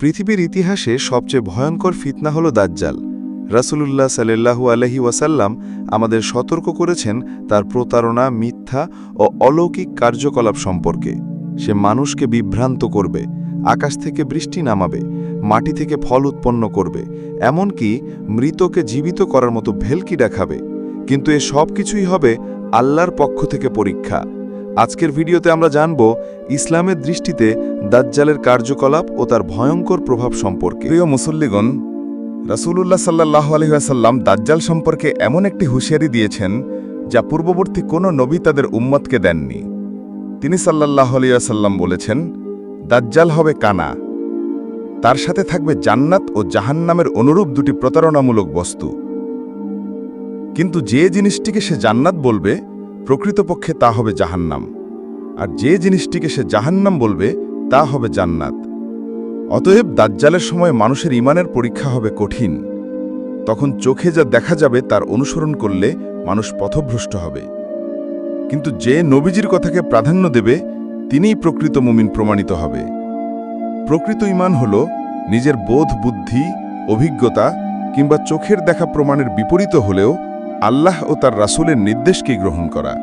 পৃথিবীর ইতিহাসে সবচেয়ে ভয়ঙ্কর ফিতনা হল দাজ্জাল। রাসূলুল্লাহ সাল্লাল্লাহু আলহি ওয়াসাল্লাম আমাদের সতর্ক করেছেন তার প্রতারণা, মিথ্যা ও অলৌকিক কার্যকলাপ সম্পর্কে। সে মানুষকে বিভ্রান্ত করবে, আকাশ থেকে বৃষ্টি নামাবে, মাটি থেকে ফল উৎপন্ন করবে, এমনকি মৃতকে জীবিত করার মতো ভেলকি দেখাবে। কিন্তু এ সব কিছুই হবে আল্লাহর পক্ষ থেকে পরীক্ষা। আজকের ভিডিওতে আমরা জানব ইসলামের দৃষ্টিতে দাজ্জালের কার্যকলাপ ও তার ভয়ঙ্কর প্রভাব সম্পর্কে। প্রিয় মুসল্লিগণ, রাসূলুল্লাহ সাল্লাহ আলহিহাসাল্লাম দাজ্জাল সম্পর্কে এমন একটি হুঁশিয়ারি দিয়েছেন যা পূর্ববর্তী কোনো নবী তাদের উম্মতকে দেননি। তিনি সাল্লাহ আলিয়াসাল্লাম বলেছেন, দাজ্জাল হবে কানা। তার সাথে থাকবে জান্নাত ও জাহান্নামের অনুরূপ দুটি প্রতারণামূলক বস্তু। কিন্তু যে জিনিসটিকে সে জান্নাত বলবে প্রকৃতপক্ষে তা হবে জাহান্নাম। আর যে জিনিসটিকে সে জাহান্নাম বলবে, তা হবে জান্নাত। অতএব দাজ্জালের সময় মানুষের ইমানের পরীক্ষা হবে কঠিন। তখন চোখে যা দেখা যাবে, তার অনুসরণ করলে মানুষ পথভ্রষ্ট হবে। কিন্তু যে নবীজির কথাকে প্রাধান্য দেবে, তিনিই প্রকৃত মুমিন প্রমাণিত হবে। প্রকৃত ইমান হল নিজের বোধ, বুদ্ধি, অভিজ্ঞতা কিংবা চোখের দেখা প্রমাণের বিপরীত হলেও আল্লাহ ও তার রাসূলের নির্দেশকেই গ্রহণ করা।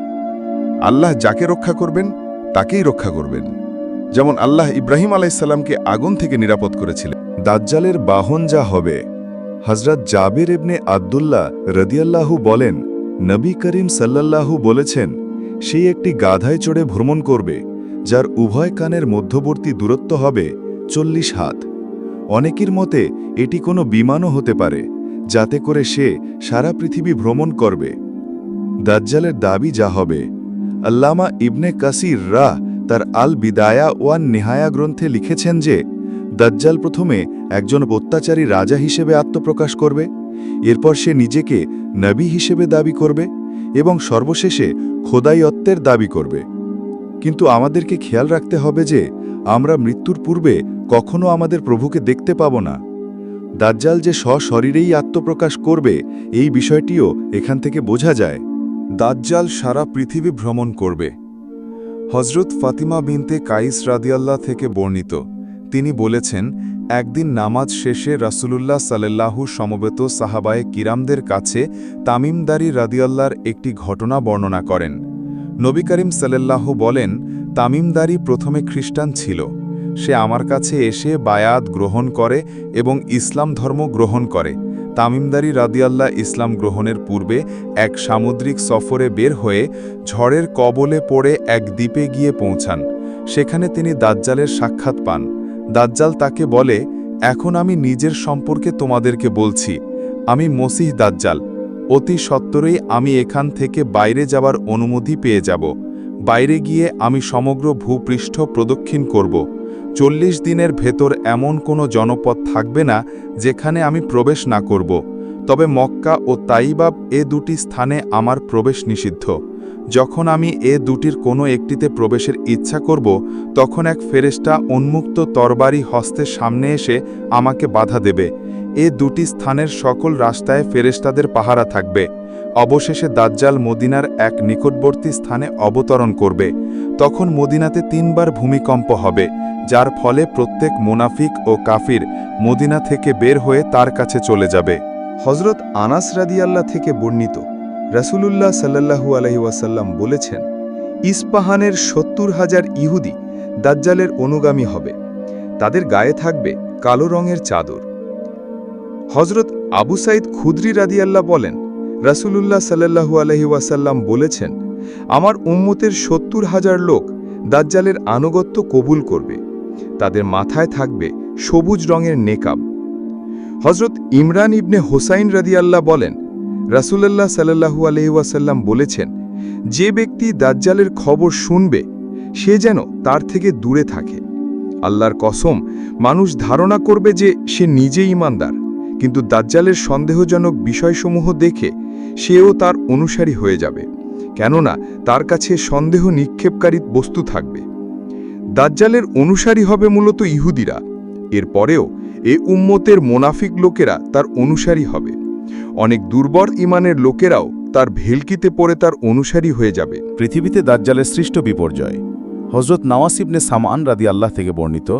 আল্লাহ যাকে রক্ষা করবেন, তাকেই রক্ষা করবেন। যেমন আল্লাহ ইব্রাহিম আলাইসাল্লামকে আগুন থেকে নিরাপদ করেছিলেন। দাজ্জালের বাহন যা হবে। হজরত জাবির ইবনে আবদুল্লাহ রদিয়াল্লাহু বলেন, নবী করিম সাল্লাল্লাহু বলেছেন সেই একটি গাধায় চড়ে ভ্রমণ করবে, যার উভয় কানের মধ্যবর্তী দূরত্ব হবে চল্লিশ হাত। অনেকের মতে এটি কোনো বিমানও হতে পারে যাতে করে সে সারা পৃথিবী ভ্রমণ করবে। দাজ্জালের দাবি যা হবে, আল্লামা ইবনে কাসির রা তার আল বিদায়া ওয়ান নেহায়া গ্রন্থে লিখেছেন যে, দাজ্জাল প্রথমে একজন অত্যাচারী রাজা হিসেবে আত্মপ্রকাশ করবে, এরপর সে নিজেকে নবী হিসেবে দাবি করবে এবং সর্বশেষে খোদাইয়ত্বের দাবি করবে। কিন্তু আমাদেরকে খেয়াল রাখতে হবে যে, আমরা মৃত্যুর পূর্বে কখনো আমাদের প্রভুকে দেখতে পাব না। দাজ্জাল যে সশরীরেই আত্মপ্রকাশ করবে, এই বিষয়টিও এখান থেকে বোঝা যায়। দাজ্জাল সারা পৃথিবী ভ্রমণ করবে। হজরত ফাতিমা বিনতে কাইস রাদিয়াল্লাহ থেকে বর্ণিত। তিনি বলেছেন, একদিন নামাজ শেষে রাসূলুল্লাহ সাল্লাল্লাহু সমবেত সাহাবায়ে কিরামদের কাছে তামিমদারি রাদিয়াল্লার একটি ঘটনা বর্ণনা করেন। নবী করিম সাল্লাল্লাহ বলেন, তামিমদারি প্রথমে খ্রিস্টান ছিল। সে আমার কাছে এসে বায়াত গ্রহণ করে এবং ইসলাম ধর্ম গ্রহণ করে। তামিমদারি রাদিয়াল্লাহ ইসলাম গ্রহণের পূর্বে এক সামুদ্রিক সফরে বের হয়ে ঝড়ের কবলে পড়ে এক দ্বীপে গিয়ে পৌঁছান। সেখানে তিনি দাজ্জালের সাক্ষাৎ পান। দাজ্জাল তাকে বলে, এখন আমি নিজের সম্পর্কে তোমাদেরকে বলছি। আমি মসিহ দাজ্জাল। অতি সত্বরেই আমি এখান থেকে বাইরে যাবার অনুমতি পেয়ে যাব। বাইরে গিয়ে আমি সমগ্র ভূপৃষ্ঠ প্রদক্ষিণ করব। চল্লিশ দিনের ভেতর এমন কোনো জনপদ থাকবে না যেখানে আমি প্রবেশ না করব। তবে মক্কা ও তাইবাব এ দুটি স্থানে আমার প্রবেশ নিষিদ্ধ। যখন আমি এ দুটির কোনো একটিতে প্রবেশের ইচ্ছা করব, তখন এক ফেরেস্টা উন্মুক্ত তরবারি হস্তের সামনে এসে আমাকে বাধা দেবে। এ দুটি স্থানের সকল রাস্তায় ফেরেস্তাদের পাহারা থাকবে। অবশেষে দাজ্জাল মদিনার এক নিকটবর্তী স্থানে অবতরণ করবে। তখন মদিনাতে তিনবার ভূমিকম্প হবে। যার ফলে প্রত্যেক মোনাফিক ও কাফির মদিনা থেকে বের হয়ে তার কাছে চলে যাবে। হজরত আনাস রাদিয়াল্লাহ থেকে বর্ণিত, রাসূলুল্লাহ সাল্লাল্লাহু আলহি ওয়াসাল্লাম বলেছেন, ইস্পাহানের সত্তর হাজার ইহুদি দাজ্জালের অনুগামী হবে। তাদের গায়ে থাকবে কালো রঙের চাদর। হজরত আবু সাইদ খুদ্রি রাদিয়াল্লাহ বলেন, রাসূলুল্লাহ সাল্লাল্লাহু আলহি ওয়াসাল্লাম বলেছেন, আমার উম্মতের সত্তর হাজার লোক দাজ্জালের আনুগত্য কবুল করবে। তাদের মাথায় থাকবে সবুজ রঙের নেকাব। হজরত ইমরান ইবনে হোসাইন রাদিয়াল্লাহ বলেন, রাসূলুল্লাহ সাল্লাল্লাহু আলহি ওয়াসাল্লাম বলেছেন, যে ব্যক্তি দাজ্জালের খবর শুনবে, সে যেন তার থেকে দূরে থাকে। আল্লাহর কসম, মানুষ ধারণা করবে যে সে নিজে ইমানদার, কিন্তু দাজ্জালের সন্দেহজনক বিষয়সমূহ দেখে সেও তার অনুসারী হয়ে যাবে। কেননা, তার কাছে সন্দেহ নিক্ষেপকারী বস্তু থাকবে। দাজ্জালের অনুসারী হবে মূলত ইহুদিরা। এরপরেও এ উম্মতের মোনাফিক লোকেরা তার অনুসারী হবে। অনেক দুর্বল ইমানের লোকেরাও তার ভেলকিতে পড়ে তার অনুসারী হয়ে যাবে। পৃথিবীতে দাজ্জালের সৃষ্ট বিপর্যয়। হজরত নওয়াসিবনে সামান রাদি আল্লাহ থেকে বর্ণিত,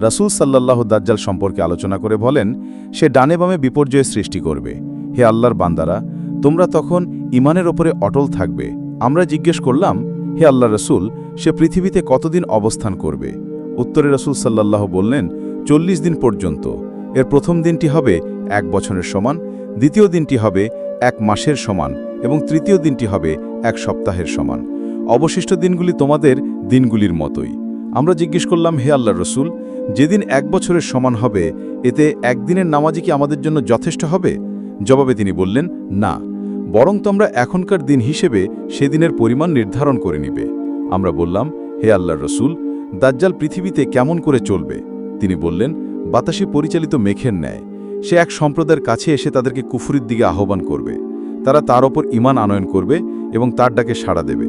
রাসূল সাল্লাল্লাহ দাজ্জাল সম্পর্কে আলোচনা করে বলেন, সে ডানে বামে বিপর্যয় সৃষ্টি করবে। হে আল্লাহর বান্দারা, তোমরা তখন ইমানের ওপরে অটল থাকবে। আমরা জিজ্ঞেস করলাম, হে আল্লাহ রসুল সে পৃথিবীতে কতদিন অবস্থান করবে? উত্তরে রসুল সাল্লাল্লাহ বললেন, চল্লিশ দিন পর্যন্ত। এর প্রথম দিনটি হবে এক বছরের সমান, দ্বিতীয় দিনটি হবে এক মাসের সমান, এবং তৃতীয় দিনটি হবে এক সপ্তাহের সমান। অবশিষ্ট দিনগুলি তোমাদের দিনগুলির মতোই। আমরা জিজ্ঞেস করলাম, হে আল্লাহ রসুল, যেদিন এক বছরের সমান হবে, এতে একদিনের নামাজি কি আমাদের জন্য যথেষ্ট হবে? জবাবে তিনি বললেন, না। বরং তোমরা এখনকার দিন হিসেবে সেদিনের পরিমাণ নির্ধারণ করে নিবে। আমরা বললাম, হে আল্লাহ রসুল, দাজ্জাল পৃথিবীতে কেমন করে চলবে? তিনি বললেন, বাতাসে পরিচালিত মেঘের ন্যায়। সে এক সম্প্রদায়ের কাছে এসে তাদেরকে কুফুরির দিকে আহ্বান করবে। তারা তার ওপর ইমান আনয়ন করবে এবং তার ডাকে সাড়া দেবে।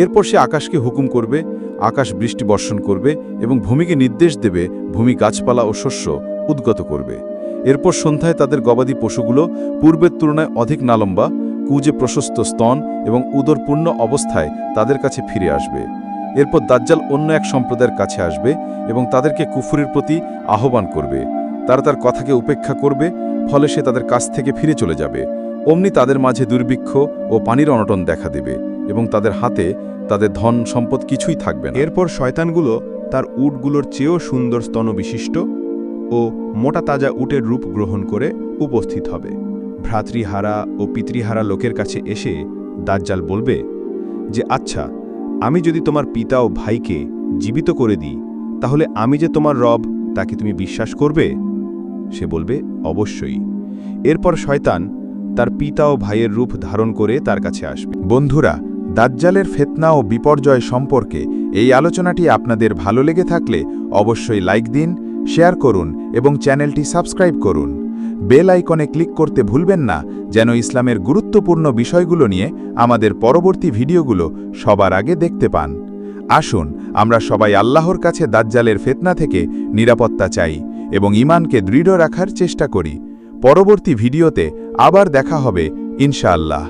এরপর সে আকাশকে হুকুম করবে, আকাশ বৃষ্টি বর্ষণ করবে এবং ভূমিকে নির্দেশ দেবে, ভূমি গাছপালা ও শস্য উদ্গত করবে। এরপর সন্ধ্যায় তাদের গবাদি পশুগুলো পূর্বের তুলনায় অধিক নালম্বা কুজে প্রশস্ত স্তন এবং উদরপূর্ণ অবস্থায় তাদের কাছে ফিরে আসবে। এরপর দাজ্জাল অন্য এক সম্প্রদায়ের কাছে আসবে এবং তাদেরকে কুফুরির প্রতি আহ্বান করবে। তারা তার কথাকে উপেক্ষা করবে, ফলে সে তাদের কাছ থেকে ফিরে চলে যাবে। অমনি তাদের মাঝে দুর্ভিক্ষ ও পানির অনটন দেখা দেবে এবং তাদের হাতে তাদের ধন সম্পদ কিছুই থাকবে না। এরপর শয়তানগুলো তার উটগুলোর চেয়েও সুন্দর স্তনবিশিষ্ট ও মোটা তাজা উটের রূপ গ্রহণ করে উপস্থিত হবে। ভ্রাতৃহারা ও পিতৃহারা লোকের কাছে এসে দাজ্জাল বলবে যে আচ্ছা আমি যদি তোমার পিতা ও ভাইকে জীবিত করে দিই, তাহলে আমি যে তোমার রব তাকে তুমি বিশ্বাস করবে? সে বলবে, অবশ্যই। এরপর শয়তান তার পিতা ও ভাইয়ের রূপ ধারণ করে তার কাছে আসবে। বন্ধুরা, দাজ্জালের ফেতনা ও বিপর্যয় সম্পর্কে এই আলোচনাটি আপনাদের ভালো লেগে থাকলে অবশ্যই লাইক দিন, শেয়ার করুন এবং চ্যানেলটি সাবস্ক্রাইব করুন। বেল আইকনে ক্লিক করতে ভুলবেন না যেন ইসলামের গুরুত্বপূর্ণ বিষয়গুলো নিয়ে আমাদের পরবর্তী ভিডিওগুলো সবার আগে দেখতে পান। আসুন, আমরা সবাই আল্লাহর কাছে দাজ্জালের ফেতনা থেকে নিরাপত্তা চাই এবং ইমানকে দৃঢ় রাখার চেষ্টা করি। পরবর্তী ভিডিওতে আবার দেখা হবে, ইনশাআল্লাহ।